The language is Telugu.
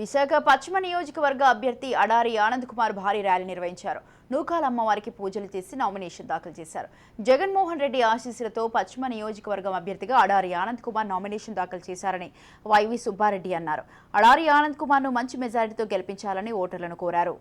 విశాఖ పశ్చిమ నియోజకవర్గ అభ్యర్థి అడారి ఆనంద్ కుమార్ భారీ ర్యాలీ నిర్వహించారు. నూకాల అమ్మవారికి పూజలు చేసి నామినేషన్ దాఖలు చేశారు. జగన్మోహన్ రెడ్డి ఆశీస్సులతో పశ్చిమ నియోజకవర్గం అభ్యర్థిగా అడారి ఆనంద్ కుమార్ నామినేషన్ దాఖలు చేశారని వైవి సుబ్బారెడ్డి అన్నారు. అడారి ఆనంద్ కుమార్ను మంచి మెజారిటీతో గెలిపించాలని ఓటర్లను కోరారు.